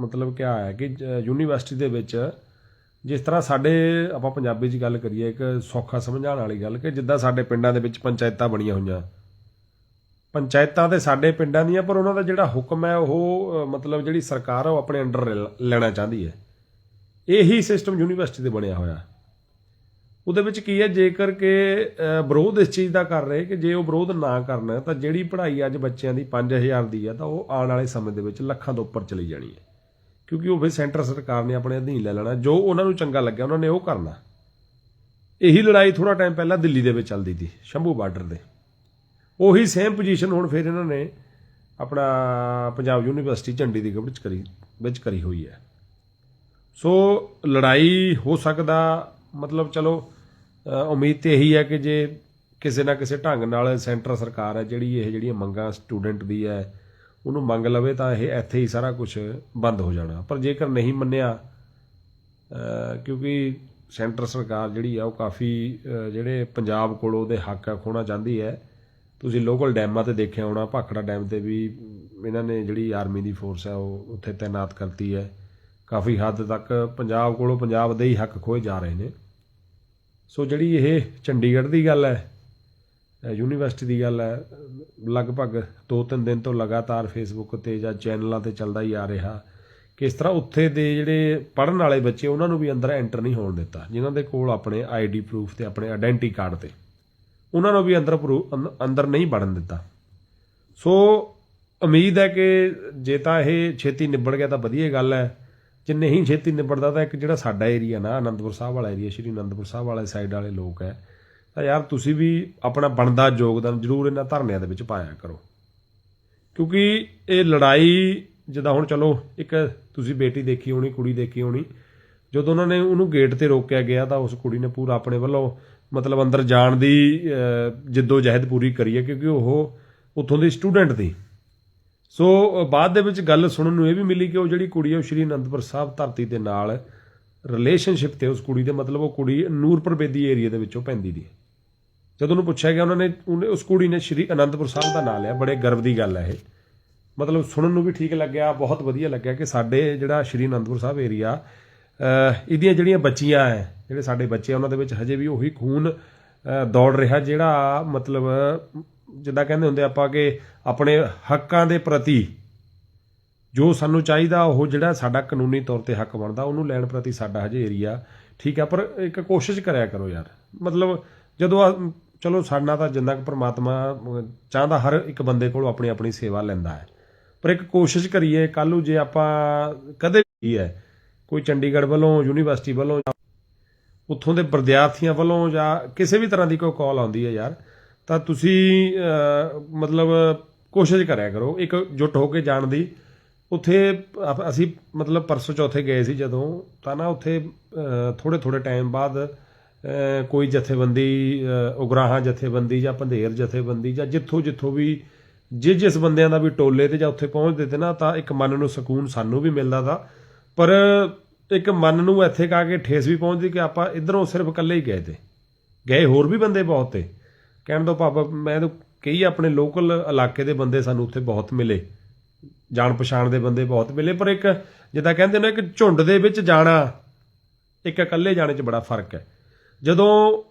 ਮਤਲਬ ਕਿਹਾ ਹੈ ਕਿ ਯੂਨੀਵਰਸਿਟੀ ਦੇ ਵਿੱਚ ਜਿਸ ਤਰ੍ਹਾਂ ਸਾਡੇ, ਆਪਾਂ ਪੰਜਾਬੀ 'ਚ ਗੱਲ ਕਰੀਏ, ਇੱਕ ਸੌਖਾ ਸਮਝਾਉਣ ਵਾਲੀ ਗੱਲ ਕਿ ਜਿੱਦਾਂ ਸਾਡੇ ਪਿੰਡਾਂ ਦੇ ਵਿੱਚ ਪੰਚਾਇਤਾਂ ਬਣੀਆਂ ਹੋਈਆਂ। ਪੰਚਾਇਤਾਂ ਤੇ ਸਾਡੇ ਪਿੰਡਾਂ ਦੀਆਂ, ਪਰ ਉਹਨਾਂ ਦਾ ਜਿਹੜਾ ਹੁਕਮ ਹੈ, ਉਹ ਮਤਲਬ ਜਿਹੜੀ ਸਰਕਾਰ ਆ, ਉਹ ਆਪਣੇ ਅੰਡਰ ਲੈਣਾ ਚਾਹੁੰਦੀ ਹੈ। ਇਹੀ ਸਿਸਟਮ ਯੂਨੀਵਰਸਿਟੀ ਤੇ ਬਣਿਆ ਹੋਇਆ। ਉਹਦੇ ਵਿੱਚ ਕੀ ਹੈ, ਜੇਕਰ ਕਿ ਵਿਰੋਧ ਇਸ ਚੀਜ਼ ਦਾ ਕਰ ਰਹੇ ਕਿ ਜੇ ਉਹ ਵਿਰੋਧ ਨਾ ਕਰਨਾ, ਤਾਂ ਜਿਹੜੀ ਪੜ੍ਹਾਈ ਅੱਜ ਬੱਚਿਆਂ ਦੀ 5000 ਦੀ ਹੈ ਤਾਂ ਉਹ ਆਉਣ ਵਾਲੇ ਸਮੇਂ ਦੇ ਵਿੱਚ ਲੱਖਾਂ ਤੋਂ ਉੱਪਰ ਚਲੀ ਜਾਣੀ ਹੈ। ਕਿਉਂਕਿ ਉਹ ਫਿਰ ਸੈਂਟਰ ਸਰਕਾਰ ਨੇ ਆਪਣੇ ਅਧੀਨ ਲੈ ਲੈਣਾ। ਜੋ ਉਹਨਾਂ ਨੂੰ ਚੰਗਾ ਲੱਗਿਆ, ਉਹਨਾਂ ਨੇ ਉਹ ਕਰਨਾ। ਇਹੀ ਲੜਾਈ ਥੋੜਾ ਟਾਈਮ ਪਹਿਲਾਂ ਦਿੱਲੀ ਦੇ ਵਿੱਚ ਚੱਲਦੀ ਸੀ, ਸ਼ੰਭੂ ਬਾਰਡਰ ਦੇ। ਉਹੀ ਸੇਮ ਪੋਜੀਸ਼ਨ ਹੁਣ ਫਿਰ ਇਹਨਾਂ ਨੇ ਆਪਣਾ ਪੰਜਾਬ ਯੂਨੀਵਰਸਿਟੀ ਝੰਡੀ ਚੰਡੀਗੜ੍ਹ ਵਿੱਚ ਕਰੀ ਵਿੱਚ ਕਰੀ ਹੋਈ ਹੈ। ਸੋ ਲੜਾਈ ਹੋ ਸਕਦਾ, ਮਤਲਬ ਚਲੋ ਉਮੀਦ ਤੇ ਇਹੀ ਹੈ ਕਿ ਜੇ ਕਿਸੇ ਨਾ ਕਿਸੇ ਢੰਗ ਨਾਲ ਸੈਂਟਰ ਸਰਕਾਰ ਹੈ, ਜਿਹੜੀ ਇਹ ਜਿਹੜੀਆਂ ਮੰਗਾਂ ਸਟੂਡੈਂਟ ਦੀ ਹੈ ਉਹਨੂੰ ਮੰਗ ਲਵੇ ਤਾਂ ਇਹ ਇੱਥੇ ਹੀ ਸਾਰਾ ਕੁਝ ਬੰਦ ਹੋ ਜਾਣਾ। ਪਰ ਜੇਕਰ ਨਹੀਂ ਮੰਨਿਆ ਕਿਉਂਕਿ ਸੈਂਟਰ ਸਰਕਾਰ ਜਿਹੜੀ ਆ, ਉਹ ਕਾਫੀ ਜਿਹੜੇ ਪੰਜਾਬ ਕੋਲ ਉਹਦੇ ਹੱਕ ਆ, ਖੋਣਾ ਚਾਹੁੰਦੀ ਹੈ। ਤੁਸੀਂ ਲੋਕਲ ਡੈਮਾਂ ਤੇ ਦੇਖਿਆ ਹੋਣਾ, ਭਾਖੜਾ ਡੈਮ ਤੇ ਵੀ ਇਹਨਾਂ ਨੇ ਜਿਹੜੀ ਆਰਮੀ ਦੀ ਫੋਰਸ ਹੈ ਉਹ ਉੱਥੇ ਤਾਇਨਾਤ ਕਰਤੀ ਹੈ। ਕਾਫੀ ਹੱਦ ਤੱਕ ਪੰਜਾਬ ਕੋਲੋਂ ਪੰਜਾਬ ਦੇ ਹੀ ਹੱਕ ਖੋਏ ਜਾ ਰਹੇ ਨੇ। ਸੋ ਜਿਹੜੀ ਇਹ ਚੰਡੀਗੜ੍ਹ ਦੀ ਗੱਲ ਹੈ ਯੂਨੀਵਰਸਿਟੀ ਦੀ ਗੱਲ ਹੈ, ਲਗਭਗ 2-3 ਦਿਨ ਤੋਂ ਲਗਾਤਾਰ ਫੇਸਬੁੱਕ ਤੇ ਜਾਂ ਚੈਨਲਾਂ ਤੇ ਚੱਲਦਾ ਹੀ ਆ ਰਿਹਾ ਕਿ ਇਸ ਤਰ੍ਹਾਂ ਉੱਥੇ ਦੇ ਜਿਹੜੇ ਪੜਨ ਵਾਲੇ ਬੱਚੇ, ਉਹਨਾਂ ਨੂੰ ਵੀ ਅੰਦਰ ਐਂਟਰ ਨਹੀਂ ਹੋਣ ਦਿੱਤਾ, ਜਿਨ੍ਹਾਂ ਦੇ ਕੋਲ ਆਪਣੇ ਆਈਡੀ ਪ੍ਰੂਫ ਤੇ ਆਪਣੇ ਆਇਡੈਂਟੀ ਕਾਰਡ ਤੇ। ਉਹਨਾਂ ਨੂੰ ਵੀ ਅੰਦਰ ਪ੍ਰੂ- ਅੰਦ- ਅੰਦਰ ਨਹੀਂ ਵੜਨ ਦਿੱਤਾ। ਸੋ ਉਮੀਦ ਹੈ ਕਿ ਜੇ ਤਾਂ ਇਹ ਛੇਤੀ ਨਿਬੜ ਗਿਆ ਤਾਂ ਵਧੀਆ ਗੱਲ ਹੈ। ਜੇ ਨਹੀਂ ਛੇਤੀ ਨਿਬੜਦਾ ਤਾਂ ਇੱਕ ਜਿਹੜਾ ਸਾਡਾ ਏਰੀਆ ਨਾ ਆਨੰਦਪੁਰ ਸਾਹਿਬ ਵਾਲਾ ਏਰੀਆ ਸ਼੍ਰੀ ਆਨੰਦਪੁਰ ਸਾਹਿਬ ਵਾਲੇ ਸਾਈਡ ਵਾਲੇ ਲੋਕ ਹੈ ਤਾਂ ਯਾਰ, ਤੁਸੀਂ ਵੀ ਆਪਣਾ ਬਣਦਾ ਯੋਗਦਾਨ ਜ਼ਰੂਰ ਇਹਨਾਂ ਧਰਨਿਆਂ ਦੇ ਵਿੱਚ ਪਾਇਆ ਕਰੋ। ਕਿਉਂਕਿ ਇਹ ਲੜਾਈ, ਜਿੱਦਾਂ ਹੁਣ ਚਲੋ, ਇੱਕ ਤੁਸੀਂ ਬੇਟੀ ਦੇਖੀ ਹੋਣੀ, ਕੁੜੀ ਦੇਖੀ ਹੋਣੀ, ਜਦੋਂ ਉਹਨਾਂ ਨੇ ਉਹਨੂੰ ਗੇਟ ਤੇ ਰੋਕਿਆ ਗਿਆ, ਤਾਂ ਉਸ ਕੁੜੀ ਨੇ ਪੂਰਾ ਆਪਣੇ ਵੱਲੋਂ ਮਤਲਬ ਅੰਦਰ ਜਾਣ ਦੀ ਜਿੱਦੋ ਜਹਿਦ ਪੂਰੀ ਕਰੀ ਹੈ, ਕਿਉਂਕਿ ਉਹ ਉੱਥੋਂ ਦੀ ਸਟੂਡੈਂਟ ਸੀ। ਸੋ ਬਾਅਦ ਦੇ ਵਿੱਚ ਗੱਲ ਸੁਣਨ ਨੂੰ ਇਹ ਵੀ ਮਿਲੀ ਕਿ ਉਹ ਜਿਹੜੀ ਕੁੜੀ ਹੈ, ਉਹ ਸ਼੍ਰੀ ਅਨੰਦਪੁਰ ਸਾਹਿਬ ਧਰਤੀ ਦੇ ਨਾਲ ਰਿਲੇਸ਼ਨਸ਼ਿਪ ਤੇ ਉਸ ਕੁੜੀ ਦੇ ਮਤਲਬ ਉਹ ਕੁੜੀ ਨੂਰਪੁਰ ਬੇਦੀ ਏਰੀਆ ਦੇ ਵਿੱਚੋਂ ਪੈਂਦੀ ਦੀ ਜਦੋਂ ਉਹਨੂੰ ਪੁੱਛਿਆ ਗਿਆ, ਉਹਨਾਂ ਨੇ ਉਹਨੇ ਉਸ ਕੁੜੀ ਨੇ ਸ਼੍ਰੀ ਅਨੰਦਪੁਰ ਸਾਹਿਬ ਦਾ ਨਾਮ ਲਿਆ। ਬੜੇ ਗਰਵ ਦੀ ਗੱਲ ਹੈ ਇਹ। ਮਤਲਬ ਸੁਣਨ ਨੂੰ ਵੀ ਠੀਕ ਲੱਗਿਆ, ਬਹੁਤ ਵਧੀਆ ਲੱਗਿਆ ਕਿ ਸਾਡੇ ਜਿਹੜਾ ਸ਼੍ਰੀ ਅਨੰਦਪੁਰ ਸਾਹਿਬ ਏਰੀਆ ਇਹਦੀਆਂ ਜਿਹੜੀਆਂ ਬੱਚੀਆਂ ਹੈ, ਜਿਹੜੇ ਸਾਡੇ ਬੱਚੇ ਉਹਨਾਂ ਦੇ ਵਿੱਚ ਹਜੇ ਵੀ ਉਹੀ ਖੂਨ ਦੌੜ ਰਿਹਾ, ਜਿਹੜਾ ਮਤਲਬ, ਜਿੱਦਾਂ ਕਹਿੰਦੇ ਹੁੰਦੇ ਆਪਾਂ ਕਿ ਆਪਣੇ ਹੱਕਾਂ ਦੇ ਪ੍ਰਤੀ ਜੋ ਸਾਨੂੰ ਚਾਹੀਦਾ, ਉਹ ਜਿਹੜਾ ਸਾਡਾ ਕਾਨੂੰਨੀ ਤੌਰ ਤੇ ਹੱਕ ਬਣਦਾ, ਉਹਨੂੰ ਲੈਣ ਪ੍ਰਤੀ ਸਾਡਾ ਹਜੇ ਏਰੀਆ ਠੀਕ ਆ। ਪਰ ਇੱਕ ਕੋਸ਼ਿਸ਼ ਕਰਿਆ ਕਰੋ ਯਾਰ। ਮਤਲਬ ਜਦੋਂ ਚਲੋ ਸਾਡਾ ਤਾਂ ਜਿੰਨਾ ਕੁ ਪ੍ਰਮਾਤਮਾ ਚਾਹੁੰਦਾ ਹਰ ਇੱਕ ਬੰਦੇ ਕੋਲੋਂ ਆਪਣੀ ਆਪਣੀ ਸੇਵਾ ਲੈਂਦਾ ਹੈ। ਪਰ ਇੱਕ ਕੋਸ਼ਿਸ਼ ਕਰੀਏ ਕੱਲ ਨੂੰ ਜੇ ਆਪਾਂ ਕਦੇ ਵੀ ਹੈ, ਕੋਈ ਚੰਡੀਗੜ੍ਹ ਵੱਲੋਂ, ਯੂਨੀਵਰਸਿਟੀ ਵੱਲੋਂ ਜਾਂ ਉੱਥੋਂ ਦੇ ਵਿਦਿਆਰਥੀਆਂ ਵੱਲੋਂ ਜਾਂ ਕਿਸੇ ਵੀ ਤਰ੍ਹਾਂ ਦੀ ਕੋਈ ਕਾਲ ਆਉਂਦੀ ਹੈ ਯਾਰ, ਤਾਂ ਤੁਸੀਂ ਮਤਲਬ ਕੋਸ਼ਿਸ਼ ਕਰਿਆ ਕਰੋ, ਇੱਕ ਜੁੱਟ ਹੋ ਕੇ ਜਾਣ ਦੀ। ਉੱਥੇ ਅਸੀਂ ਮਤਲਬ ਪਰਸੋਂ ਚੌਥੇ ਗਏ ਸੀ ਜਦੋਂ, ਤਾਂ ਨਾ ਉੱਥੇ ਥੋੜੇ ਥੋੜੇ ਟਾਈਮ ਬਾਅਦ ਕੋਈ ਜਥੇਬੰਦੀ ਉਗਰਾਹਾਂ ਜਥੇਬੰਦੀ ਜਾਂ ਪੰਧੇਰ ਜਥੇਬੰਦੀ ਜਾਂ ਜਿੱਥੋਂ ਜਿੱਥੋਂ ਵੀ ਜਿਸ ਜਿਸ ਬੰਦਿਆਂ ਦਾ ਵੀ ਟੋਲੇ ਤੇ ਜਾਂ ਉੱਥੇ ਪਹੁੰਚਦੇ ਤੇ ਨਾ ਤਾਂ ਇੱਕ ਮਨ ਨੂੰ ਸਕੂਨ ਸਾਨੂੰ ਵੀ ਮਿਲਦਾ ਤਾ। ਪਰ ਇੱਕ ਮਨ ਨੂੰ ਇੱਥੇ ਕਾ ਕੇ ਠੇਸ ਵੀ ਪਹੁੰਚਦੀ ਕਿ ਆਪਾਂ ਇਧਰੋਂ ਸਿਰਫ ਇਕੱਲੇ ਹੀ ਗਏ ਤੇ। ਗਏ ਹੋਰ ਵੀ ਬੰਦੇ ਬਹੁਤ ਤੇ। ਕਹਿਣ ਤੋਂ ਭਾਵ ਮੈਂ ਤਾਂ ਕਈ ਆਪਣੇ ਲੋਕਲ ਇਲਾਕੇ ਦੇ ਬੰਦੇ ਸਾਨੂੰ ਉੱਥੇ ਬਹੁਤ ਮਿਲੇ। ਜਾਣ ਪਛਾਣ ਦੇ ਬੰਦੇ ਬਹੁਤ ਮਿਲੇ, ਪਰ ਇੱਕ ਜਿੱਦਾਂ ਕਹਿੰਦੇ ਨੇ ਇੱਕ ਝੁੰਡ ਦੇ ਵਿੱਚ ਜਾਣਾ, ਇੱਕ ਇਕੱਲੇ ਜਾਣੇ 'ਚ ਬੜਾ ਫ਼ਰਕ ਹੈ। ਜਦੋਂ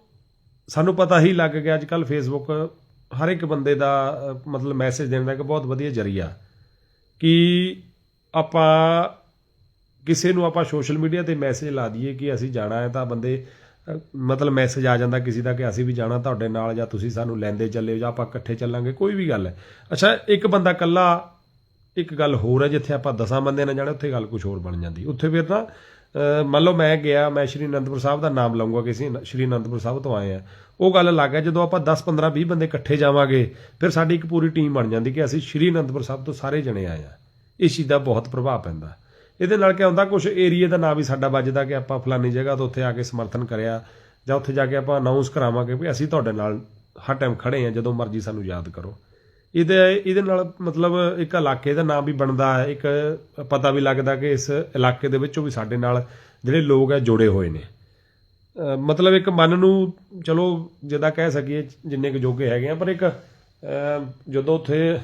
ਸਾਨੂੰ ਪਤਾ ਹੀ ਲੱਗ ਗਿਆ ਅੱਜ ਕੱਲ ਫੇਸਬੁੱਕ ਹਰ ਇੱਕ ਬੰਦੇ ਦਾ ਮਤਲਬ ਮੈਸੇਜ ਦੇਣ ਦਾ ਇੱਕ ਬਹੁਤ ਵਧੀਆ ਜਰੀਆ ਕਿ ਆਪਾਂ ਕਿਸੇ ਨੂੰ ਆਪਾਂ ਸੋਸ਼ਲ ਮੀਡੀਆ ਤੇ ਮੈਸੇਜ ਲਾ ਦਈਏ ਕਿ ਅਸੀਂ ਜਾਣਾ ਹੈ ਤਾਂ ਬੰਦੇ ਮਤਲਬ ਮੈਸੇਜ ਆ ਜਾਂਦਾ ਕਿਸੇ ਦਾ ਕਿ ਅਸੀਂ ਵੀ ਜਾਣਾ ਤੁਹਾਡੇ ਨਾਲ ਜਾਂ ਤੁਸੀਂ ਸਾਨੂੰ ਲੈਂਦੇ ਚੱਲੇ ਜਾਂ ਆਪਾਂ ਇਕੱਠੇ ਚੱਲਾਂਗੇ, ਕੋਈ ਵੀ ਗੱਲ ਹੈ। ਅੱਛਾ, ਇੱਕ ਬੰਦਾ ਇਕੱਲਾ ਇੱਕ ਗੱਲ ਹੋਰ ਹੈ ਜਿੱਥੇ ਆਪਾਂ ਦਸਾਂ ਬੰਦਿਆਂ ਨਾਲ ਜਾਣਾ, ਉੱਥੇ ਗੱਲ ਕੁਝ ਹੋਰ ਬਣ ਜਾਂਦੀ। ਉੱਥੇ ਫਿਰ ਤਾਂ ਮੰਨ ਲਓ ਮੈਂ ਗਿਆ, ਮੈਂ ਸ਼੍ਰੀ ਅਨੰਦਪੁਰ ਸਾਹਿਬ ਦਾ ਨਾਮ ਲਵਾਂਗਾ ਅਸੀਂ ਸ਼੍ਰੀ ਅਨੰਦਪੁਰ ਸਾਹਿਬ ਤੋਂ ਆਏ ਆ। ਉਹ ਗੱਲ ਅਲੱਗ ਹੈ, ਜਦੋਂ ਆਪਾਂ 10 15 20 ਬੰਦੇ ਇਕੱਠੇ ਜਾਵਾਂਗੇ, ਫਿਰ ਸਾਡੀ ਇੱਕ ਪੂਰੀ ਟੀਮ ਬਣ ਜਾਂਦੀ ਕਿ ਅਸੀਂ ਸ਼੍ਰੀ ਅਨੰਦਪੁਰ ਸਾਹਿਬ ਤੋਂ ਸਾਰੇ ਜਣੇ ਆਏ ਆ। ਇਸ ਚੀਜ਼ ਦਾ ਬਹੁਤ ਪ੍ਰਭਾਵ ਪੈਂਦਾ। ਇਹਦੇ ਨਾਲ ਕੀ ਹੁੰਦਾ ਕੁਝ ਏਰੀਆ ਦਾ ਨਾਮ ਵੀ ਸਾਡਾ ਵੱਜਦਾ ਕਿ ਆਪਾਂ ਫਲਾਨੀ ਜਗ੍ਹਾ ਤੋਂ ਉੱਥੇ ਆ ਕੇ ਸਮਰਥਨ ਕਰਿਆ, ਜਾਂ ਉੱਥੇ ਜਾ ਕੇ ਆਪਾਂ ਅਨਾਉਂਸ ਕਰਾਵਾਂਗੇ ਵੀ ਅਸੀਂ ਤੁਹਾਡੇ ਨਾਲ ਹਰ ਟਾਈਮ ਖੜੇ ਆ, ਜਦੋਂ ਮਰਜ਼ੀ ਸਾਨੂੰ ਯਾਦ ਕਰੋ। ਇਹਦੇ ਇਹਦੇ ਨਾਲ ਮਤਲਬ ਇੱਕ ਇਲਾਕੇ ਦਾ ਨਾਮ ਵੀ ਬਣਦਾ ਹੈ, ਇੱਕ ਪਤਾ ਵੀ ਲੱਗਦਾ ਕਿ ਇਸ ਇਲਾਕੇ ਦੇ ਵਿੱਚੋਂ ਵੀ ਸਾਡੇ ਨਾਲ ਜਿਹੜੇ ਲੋਕ ਹੈ ਜੁੜੇ ਹੋਏ ਨੇ। ਮਤਲਬ ਇੱਕ ਮਨ ਨੂੰ, ਚਲੋ, ਜਿੱਦਾਂ ਕਹਿ ਸਕੀਏ, ਜਿੰਨੇ ਕੁ ਜੋਗੇ ਹੈਗੇ ਆ, ਪਰ ਇੱਕ ਜਦੋਂ ਉੱਥੇ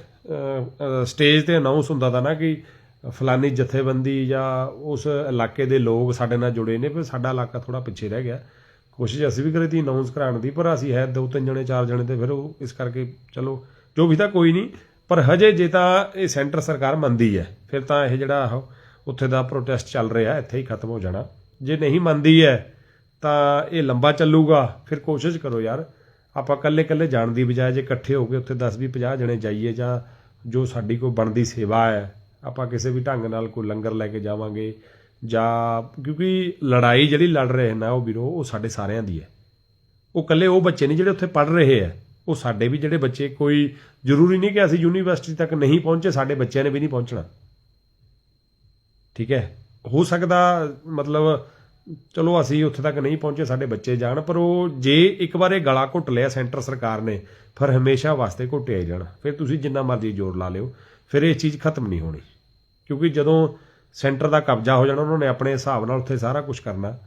ਸਟੇਜ ਤੇ ਅਨਾਉਂਸ ਹੁੰਦਾ ਤਾਂ ਨਾ ਕਿ ਫਲਾਨੀ ਜਥੇਬੰਦੀ ਜਾਂ ਉਸ ਇਲਾਕੇ ਦੇ ਲੋਕ ਸਾਡੇ ਨਾਲ ਜੁੜੇ ਨੇ ਪਰ ਸਾਡਾ ਇਲਾਕਾ ਥੋੜਾ ਪਿੱਛੇ ਰਹਿ ਗਿਆ। ਕੋਸ਼ਿਸ਼ ਅਸੀਂ ਵੀ ਕਰੀ ਤੀ ਅਨਾਉਂਸ ਕਰਾਉਣ ਦੀ, ਪਰ ਅਸੀਂ ਹੈ ਦੋ ਤਿੰਨ ਜਣੇ, ਚਾਰ ਜਣੇ ਤੇ ਫਿਰ ਉਹ ਇਸ ਕਰਕੇ, ਚਲੋ ਜੋ ਵੀ ਤਾਂ ਕੋਈ ਨਹੀਂ, ਪਰ ਹਜੇ ਜੇ ਤਾਂ ਇਹ ਸੈਂਟਰ ਸਰਕਾਰ ਮੰਨਦੀ ਹੈ, ਫਿਰ ਤਾਂ ਇਹ ਜਿਹੜਾ ਉੱਥੇ ਦਾ ਪ੍ਰੋਟੈਸਟ ਚੱਲ ਰਿਹਾ, ਇੱਥੇ ਹੀ ਖਤਮ ਹੋ ਜਾਣਾ। ਜੇ ਨਹੀਂ ਮੰਨਦੀ ਹੈ, ਤਾਂ ਇਹ ਲੰਬਾ ਚੱਲੂਗਾ। ਫਿਰ ਕੋਸ਼ਿਸ਼ ਕਰੋ ਯਾਰ, ਆਪਾਂ ਇਕੱਲੇ ਇਕੱਲੇ ਜਾਣ ਦੀ ਬਜਾਏ ਜੇ ਇਕੱਠੇ ਹੋ ਕੇ ਉੱਥੇ 10 20 50 ਜਣੇ ਜਾਈਏ, ਜਾਂ ਜੋ ਸਾਡੀ ਕੋਈ ਬਣਦੀ ਸੇਵਾ ਹੈ, ਆਪਾਂ ਕਿਸੇ ਵੀ ਢੰਗ ਨਾਲ ਕੋਈ ਲੰਗਰ ਲੈ ਕੇ ਜਾਵਾਂਗੇ, ਜਾਂ ਕਿਉਂਕਿ ਲੜਾਈ ਜਿਹੜੀ ਲੜ ਰਹੇ ਨਾ ਉਹ ਵੀਰੋ, ਉਹ ਸਾਡੇ ਸਾਰਿਆਂ ਦੀ ਹੈ। ਉਹ ਇਕੱਲੇ ਉਹ ਬੱਚੇ ਨਹੀਂ ਜਿਹੜੇ ਉੱਥੇ ਪੜ ਰਹੇ ਹੈ। ਉਹ ਸਾਡੇ ਵੀ ਜਿਹੜੇ ਬੱਚੇ ਕੋਈ ਜ਼ਰੂਰੀ ਨਹੀਂ ਕਿ ਅਸੀਂ ਯੂਨੀਵਰਸਿਟੀ ਤੱਕ ਨਹੀਂ ਪਹੁੰਚੇ, ਸਾਡੇ ਬੱਚਿਆਂ ਨੇ ਵੀ ਨਹੀਂ ਪਹੁੰਚਣਾ। ਠੀਕ ਹੈ? ਹੋ ਸਕਦਾ, ਮਤਲਬ, ਚਲੋ ਅਸੀਂ ਉੱਥੇ ਤੱਕ ਨਹੀਂ ਪਹੁੰਚੇ, ਸਾਡੇ ਬੱਚੇ ਜਾਣ, ਪਰ ਉਹ ਜੇ ਇੱਕ ਵਾਰ ਇਹ ਗਲਾ ਘੁੱਟ ਲਿਆ ਸੈਂਟਰ ਸਰਕਾਰ ਨੇ, ਫਿਰ ਹਮੇਸ਼ਾ ਵਾਸਤੇ ਘੁੱਟਿਆ ਹੀ ਜਾਣਾ। ਫਿਰ ਤੁਸੀਂ ਜਿੰਨਾ ਮਰਜ਼ੀ ਜ਼ੋਰ ਲਾ ਲਿਓ, ਫਿਰ ਇਹ ਚੀਜ਼ ਖਤਮ ਨਹੀਂ ਹੋਣੀ। ਕਿਉਂਕਿ ਜਦੋਂ ਸੈਂਟਰ ਦਾ ਕਬਜ਼ਾ ਹੋ ਜਾਣਾ, ਉਹਨਾਂ ਨੇ ਆਪਣੇ ਹਿਸਾਬ ਨਾਲ ਉੱਥੇ ਸਾਰਾ ਕੁਝ ਕਰਨਾ,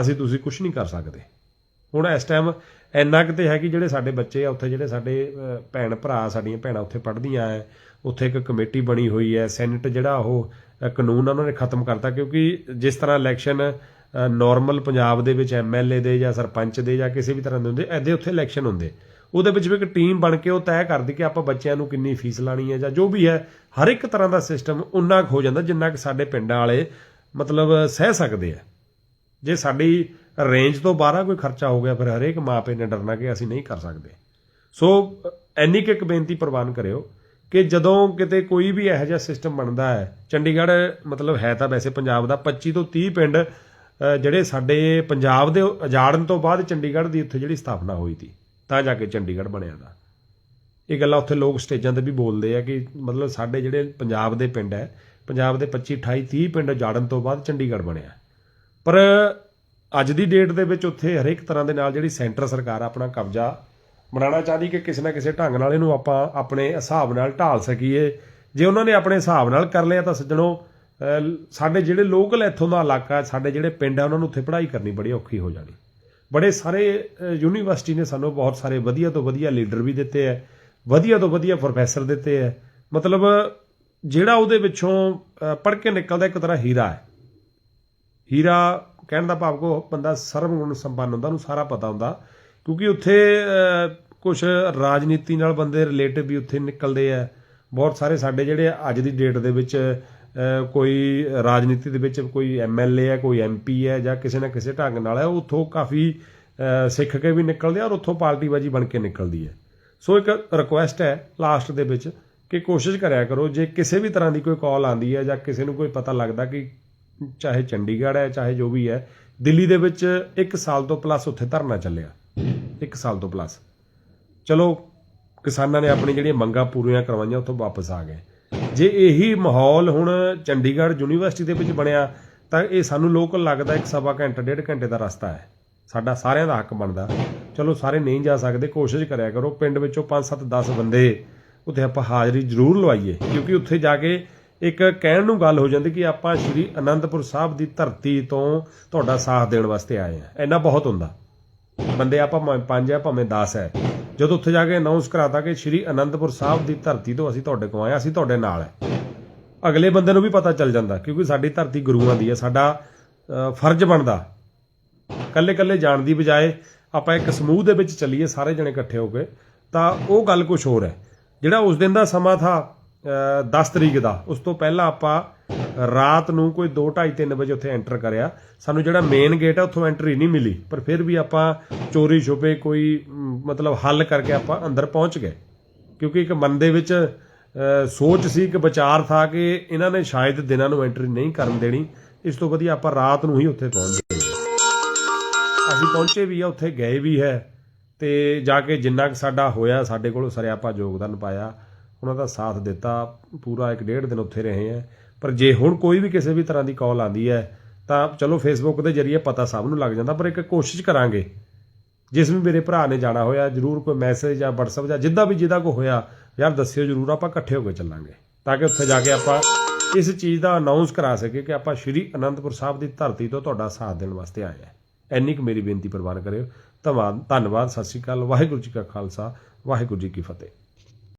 ਅਸੀਂ ਤੁਸੀਂ ਕੁਝ ਨਹੀਂ ਕਰ ਸਕਦੇ। ਹੁਣ ਇਸ ਟਾਈਮ ਇੰਨਾ ਕਿਤੇ ਹੈ ਕਿ ਜਿਹੜੇ ਸਾਡੇ ਬੱਚੇ ਆ, ਉੱਥੇ ਜਿਹੜੇ ਸਾਡੇ ਭੈਣ ਭਰਾ ਸਾਡੀਆਂ ਭੈਣਾਂ ਉੱਥੇ ਪੜ੍ਹਦੀਆਂ ਐ, ਉੱਥੇ ਇੱਕ ਕਮੇਟੀ ਬਣੀ ਹੋਈ ਹੈ ਸੈਨੇਟ ਜਿਹੜਾ ਉਹ ਕਾਨੂੰਨ ਉਹਨਾਂ ਨੇ ਖਤਮ ਕਰਤਾ ਕਿਉਂਕਿ ਜਿਸ ਤਰ੍ਹਾਂ ਇਲੈਕਸ਼ਨ ਨਾਰਮਲ ਪੰਜਾਬ ਦੇ ਵਿੱਚ ਐਮਐਲਏ ਦੇ ਜਾਂ ਸਰਪੰਚ ਦੇ ਜਾਂ ਕਿਸੇ ਵੀ ਤਰ੍ਹਾਂ ਦੇ ਹੁੰਦੇ ਐਦੇ ਉੱਥੇ ਇਲੈਕਸ਼ਨ ਹੁੰਦੇ। ਉਹਦੇ ਵਿੱਚ ਵੀ ਇੱਕ ਟੀਮ ਬਣ ਕੇ ਉਹ ਤੈਅ ਕਰਦੀ ਕਿ ਆਪਾਂ ਬੱਚਿਆਂ ਨੂੰ ਕਿੰਨੀ ਫੀਸ ਲਾਣੀ ਹੈ ਜਾਂ ਜੋ ਵੀ ਹੈ ਹਰ ਇੱਕ ਤਰ੍ਹਾਂ ਦਾ ਸਿਸਟਮ ਉਨਾ ਕੁ ਹੋ ਜਾਂਦਾ ਜਿੰਨਾ ਕਿ ਸਾਡੇ ਪਿੰਡਾਂ ਵਾਲੇ ਮਤਲਬ ਸਹਿ ਸਕਦੇ ਆ ਜੇ ਸਾਡੀ ਰੇਂਜ ਤੋਂ ਬਾਹਰ ਕੋਈ ਖਰਚਾ ਹੋ ਗਿਆ, ਫਿਰ ਹਰੇਕ ਮਾਪੇ ਨੇ ਡਰਨਾ ਕਿ ਅਸੀਂ ਨਹੀਂ ਕਰ ਸਕਦੇ। ਸੋ ਐਨੀ ਕੁ ਇੱਕ ਬੇਨਤੀ ਪ੍ਰਵਾਨ ਕਰਿਓ ਕਿ ਜਦੋਂ ਕਿਤੇ ਕੋਈ ਵੀ ਇਹੋ ਜਿਹਾ ਸਿਸਟਮ ਬਣਦਾ ਹੈ, ਚੰਡੀਗੜ੍ਹ ਮਤਲਬ ਹੈ ਤਾਂ ਵੈਸੇ ਪੰਜਾਬ ਦਾ 25 ਤੋਂ 30 ਪਿੰਡ ਜਿਹੜੇ ਸਾਡੇ ਪੰਜਾਬ ਦੇ ਉਜਾੜਨ ਤੋਂ ਬਾਅਦ ਚੰਡੀਗੜ੍ਹ ਦੀ ਉੱਥੇ ਜਿਹੜੀ ਸਥਾਪਨਾ ਹੋਈ ਸੀ, ਤਾਂ ਜਾ ਕੇ ਚੰਡੀਗੜ੍ਹ ਬਣਿਆ ਦਾ। ਇਹ ਗੱਲਾਂ ਉੱਥੇ ਲੋਕ ਸਟੇਜਾਂ ਤੇ ਵੀ ਬੋਲਦੇ ਆ ਕਿ ਮਤਲਬ ਸਾਡੇ ਜਿਹੜੇ ਪੰਜਾਬ ਦੇ ਪਿੰਡ ਹੈ, ਪੰਜਾਬ ਦੇ 25 28 30 ਪਿੰਡ ਉਜਾੜਨ ਤੋਂ ਬਾਅਦ ਚੰਡੀਗੜ੍ਹ ਬਣਿਆ। ਪਰ ਅੱਜ ਦੀ ਡੇਟ ਦੇ ਵਿੱਚ ਉੱਥੇ ਹਰੇਕ ਤਰ੍ਹਾਂ ਦੇ ਨਾਲ ਜਿਹੜੀ ਸੈਂਟਰ ਸਰਕਾਰ ਆਪਣਾ ਕਬਜ਼ਾ ਬਣਾਉਣਾ ਚਾਹਦੀ ਕਿ ਕਿਸੇ ਨਾ ਕਿਸੇ ਢੰਗ ਨਾਲ ਇਹਨੂੰ ਆਪਾਂ ਆਪਣੇ ਹਿਸਾਬ ਨਾਲ ਢਾਲ ਸਕੀਏ। ਜੇ ਉਹਨਾਂ ਨੇ ਆਪਣੇ ਹਿਸਾਬ ਨਾਲ ਕਰ ਲਿਆ ਤਾਂ ਸੱਜਣੋ ਸਾਡੇ ਜਿਹੜੇ ਲੋਕਲ ਇੱਥੋਂ ਦਾ ਇਲਾਕਾ, ਸਾਡੇ ਜਿਹੜੇ ਪਿੰਡ ਆ, ਉਹਨਾਂ ਨੂੰ ਉੱਥੇ ਪੜ੍ਹਾਈ ਕਰਨੀ ਬੜੀ ਔਖੀ ਹੋ ਜਾਣੀ। ਬੜੇ ਸਾਰੇ ਯੂਨੀਵਰਸਿਟੀ ਨੇ ਸਾਨੂੰ ਬਹੁਤ ਸਾਰੇ ਵਧੀਆ ਤੋਂ ਵਧੀਆ ਲੀਡਰ ਵੀ ਦਿੱਤੇ ਹੈ ਵਧੀਆ ਤੋਂ ਵਧੀਆ ਪ੍ਰੋਫੈਸਰ ਦਿੱਤੇ ਹੈ ਮਤਲਬ, ਜਿਹੜਾ ਉਹਦੇ ਵਿੱਚੋਂ ਪੜ੍ਹ ਕੇ ਨਿਕਲਦਾ ਇੱਕ ਤਰ੍ਹਾਂ ਹੀਰਾ ਹੈ ਹੀਰਾ ਕਹਿਣ ਦਾ ਭਾਵ ਕੋ ਬੰਦਾ ਸਰਵਗੁਣ ਸੰਪੰਨ ਹੁੰਦਾ, ਉਹਨੂੰ ਸਾਰਾ ਪਤਾ ਹੁੰਦਾ। ਕਿਉਂਕਿ ਉੱਥੇ ਕੁਝ ਰਾਜਨੀਤੀ ਨਾਲ ਬੰਦੇ ਰਿਲੇਟਿਵ ਵੀ ਉੱਥੇ ਨਿਕਲਦੇ ਆ। ਬਹੁਤ ਸਾਰੇ ਸਾਡੇ ਜਿਹੜੇ ਅੱਜ ਦੀ ਡੇਟ ਦੇ ਵਿੱਚ ਕੋਈ ਰਾਜਨੀਤੀ ਦੇ ਵਿੱਚ ਕੋਈ ਐਮਐਲਏ ਹੈ, ਕੋਈ ਐਮਪੀ ਹੈ ਜਾਂ ਕਿਸੇ ਨਾ ਕਿਸੇ ਢੰਗ ਨਾਲ ਹੈ, ਉਹ ਉੱਥੋਂ ਕਾਫੀ ਸਿੱਖ ਕੇ ਵੀ ਨਿਕਲਦੇ ਆ ਔਰ ਉੱਥੋਂ ਪਾਰਟੀਬਾਜੀ ਬਣ ਕੇ ਨਿਕਲਦੀ ਹੈ। ਸੋ ਇੱਕ ਰਿਕੁਐਸਟ ਹੈ ਲਾਸਟ ਦੇ ਵਿੱਚ ਕਿ ਕੋਸ਼ਿਸ਼ ਕਰਿਆ ਕਰੋ, ਜੇ ਕਿਸੇ ਵੀ ਤਰ੍ਹਾਂ ਦੀ ਕੋਈ ਕਾਲ ਆਂਦੀ ਹੈ ਜਾਂ ਕਿਸੇ ਨੂੰ ਕੋਈ ਪਤਾ ਲੱਗਦਾ ਕਿ ਚਾਹੇ ਚੰਡੀਗੜ੍ਹ ਹੈ, ਚਾਹੇ ਜੋ ਵੀ ਹੈ, ਦਿੱਲੀ ਦੇ ਵਿੱਚ 1 ਸਾਲ ਤੋਂ ਪਲੱਸ ਉੱਥੇ ਧਰਨਾ ਚੱਲਿਆ। 1 ਸਾਲ ਤੋਂ ਪਲੱਸ ਚਲੋ, ਕਿਸਾਨਾਂ ਨੇ ਆਪਣੀ ਜਿਹੜੀਆਂ ਮੰਗਾਂ ਪੂਰੀਆਂ ਕਰਵਾਈਆਂ, ਉੱਥੋਂ ਵਾਪਸ ਆ ਗਏ। ਜੇ ਇਹੀ ਮਾਹੌਲ ਹੁਣ ਚੰਡੀਗੜ੍ਹ ਯੂਨੀਵਰਸਿਟੀ ਦੇ ਵਿੱਚ ਬਣਿਆ, ਤਾਂ ਇਹ ਸਾਨੂੰ ਲੋਕਲ ਲੱਗਦਾ ਇੱਕ ਸਵਾ ਘੰਟਾ, ਡੇਢ ਘੰਟੇ ਦਾ ਰਸਤਾ ਹੈ। ਸਾਡਾ ਸਾਰਿਆਂ ਦਾ ਹੱਕ ਬਣਦਾ। ਚਲੋ, ਸਾਰੇ ਨਹੀਂ ਜਾ ਸਕਦੇ, ਕੋਸ਼ਿਸ਼ ਕਰਿਆ ਕਰੋ, ਪਿੰਡ ਵਿੱਚੋਂ 5 7 10 ਬੰਦੇ ਉੱਥੇ ਆਪਾਂ ਹਾਜ਼ਰੀ ਜ਼ਰੂਰ ਲਵਾਈਏ, ਕਿਉਂਕਿ ਉੱਥੇ ਜਾ ਕੇ ਇੱਕ ਕਹਿਣ ਨੂੰ ਗੱਲ ਹੋ ਜਾਂਦੀ ਕਿ ਆਪਾਂ ਸ਼੍ਰੀ ਅਨੰਦਪੁਰ ਸਾਹਿਬ ਦੀ ਧਰਤੀ ਤੋਂ ਤੁਹਾਡਾ ਸਾਥ ਦੇਣ ਵਾਸਤੇ ਆਏ ਆ ਇੰਨਾ ਬਹੁਤ ਹੁੰਦਾ। ਬੰਦੇ ਆਪਾਂ ਭਾਵੇਂ ਪੰਜ ਆ ਭਾਵੇਂ 10 ਹੈ। ਜਦੋਂ ਉੱਥੇ ਜਾ ਕੇ ਅਨਾਉਂਸ ਕਰਾਤਾ ਕਿ ਸ਼੍ਰੀ ਅਨੰਦਪੁਰ ਸਾਹਿਬ ਦੀ ਧਰਤੀ ਤੋਂ ਅਸੀਂ ਤੁਹਾਡੇ ਕੋਲ ਆਏ ਹਾਂ, ਅਸੀਂ ਤੁਹਾਡੇ ਨਾਲ ਹੈ। ਅਗਲੇ ਬੰਦੇ ਨੂੰ ਵੀ ਪਤਾ ਚੱਲ ਜਾਂਦਾ ਕਿਉਂਕਿ ਸਾਡੀ ਧਰਤੀ ਗੁਰੂਆਂ ਦੀ ਹੈ ਸਾਡਾ ਫਰਜ਼ ਬਣਦਾ। ਕੱਲੇ ਕੱਲੇ ਜਾਣ ਦੀ ਬਜਾਏ ਆਪਾਂ ਇੱਕ ਸਮੂਹ ਦੇ ਵਿੱਚ ਚੱਲੀਏ ਸਾਰੇ ਜਣੇ ਇਕੱਠੇ ਹੋ ਕੇ ਤਾਂ ਉਹ ਗੱਲ ਕੁਝ ਹੋਰ ਹੈ। ਜਿਹੜਾ ਉਸ ਦਿਨ ਦਾ ਸਮਾਂ ਥਾ 10 ਤਰੀਕ ਦਾ। ਉਸ ਤੋਂ ਪਹਿਲਾਂ ਆਪਾਂ ਰਾਤ ਨੂੰ ਕੋਈ 2:30 3 ਵਜੇ ਉੱਥੇ ਐਂਟਰ ਕਰਿਆ। ਸਾਨੂੰ ਜਿਹੜਾ ਮੇਨ ਗੇਟ ਹੈ ਉੱਥੋਂ ਐਂਟਰੀ ਨਹੀਂ ਮਿਲੀ। ਪਰ ਫਿਰ ਵੀ ਆਪਾਂ ਚੋਰੀ ਛੁਪੇ ਕੋਈ ਮਤਲਬ ਹੱਲ ਕਰਕੇ ਆਪਾਂ ਅੰਦਰ ਪਹੁੰਚ ਗਏ। ਕਿਉਂਕਿ ਇੱਕ ਮਨ ਦੇ ਵਿੱਚ ਸੋਚ ਸੀ ਕਿ ਵਿਚਾਰ ਥਾ ਕਿ ਇਹਨਾਂ ਨੇ ਸ਼ਾਇਦ ਦਿਨਾਂ ਨੂੰ ਐਂਟਰੀ ਨਹੀਂ ਕਰਨ ਦੇਣੀ। ਇਸ ਤੋਂ ਵਧੀਆ ਆਪਾਂ ਰਾਤ ਨੂੰ ਹੀ ਉੱਥੇ ਪਹੁੰਚ ਗਏ। ਅਸੀਂ ਪਹੁੰਚੇ ਵੀ ਆ, ਉੱਥੇ ਗਏ ਵੀ ਹੈ। ਤੇ ਜਾ ਕੇ ਜਿੰਨਾ ਕੁ ਸਾਡਾ ਹੋਇਆ, ਸਾਡੇ ਕੋਲੋਂ ਸਰਿਆ ਆਪਾਂ ਯੋਗਦਾਨ ਪਾਇਆ। ਉਹਨਾਂ ਦਾ ਸਾਥ ਦਿੱਤਾ, ਪੂਰਾ ਇੱਕ ਡੇਢ ਦਿਨ ਉੱਥੇ ਰਹੇ ਆ। ਪਰ ਜੇ ਹੁਣ ਕੋਈ ਵੀ ਕਿਸੇ ਵੀ ਤਰ੍ਹਾਂ ਦੀ ਕਾਲ ਆਂਦੀ ਹੈ, ਤਾਂ ਚਲੋ ਫੇਸਬੁੱਕ ਦੇ ਜਰੀਏ ਪਤਾ ਸਭ ਨੂੰ ਲੱਗ ਜਾਂਦਾ, ਪਰ ਇੱਕ ਕੋਸ਼ਿਸ਼ ਕਰਾਂਗੇ। ਜਿਸ ਵੀ ਮੇਰੇ ਭਰਾ ਨੇ ਜਾਣਾ ਹੋਇਆ, ਜਰੂਰ ਕੋਈ ਮੈਸੇਜ ਜਾਂ WhatsApp ਜਾਂ ਜਿੱਦਾਂ ਵੀ ਜਿਹਦਾ ਕੋ ਹੋਇਆ, ਯਾਰ ਦੱਸਿਓ ਜਰੂਰ, ਆਪਾਂ ਇਕੱਠੇ ਹੋ ਕੇ ਚੱਲਾਂਗੇ। ਤਾਂ ਕਿ ਉੱਥੇ ਜਾ ਕੇ ਆਪਾਂ ਇਸ ਚੀਜ਼ ਦਾ ਅਨਾਉਂਸ ਕਰਾ ਸਕੀਏ ਕਿ ਆਪਾਂ ਸ਼੍ਰੀ ਅਨੰਦਪੁਰ ਸਾਹਿਬ ਦੀ ਧਰਤੀ ਤੋਂ ਤੁਹਾਡਾ ਸਾਥ ਦੇਣ ਵਾਸਤੇ ਆਏ ਹਾਂ ਇੰਨੀ ਕੁ ਮੇਰੀ ਬੇਨਤੀ ਪ੍ਰਵਾਨ ਕਰਿਓ। ਧੰਨਵਾਦ ਧੰਨਵਾਦ, ਸਤਿ ਸ਼੍ਰੀ ਅਕਾਲ, ਵਾਹਿਗੁਰੂ ਜੀ ਕਾ ਖਾਲਸਾ, ਵਾਹਿਗੁਰੂ ਜੀ ਕੀ ਫਤਿਹ।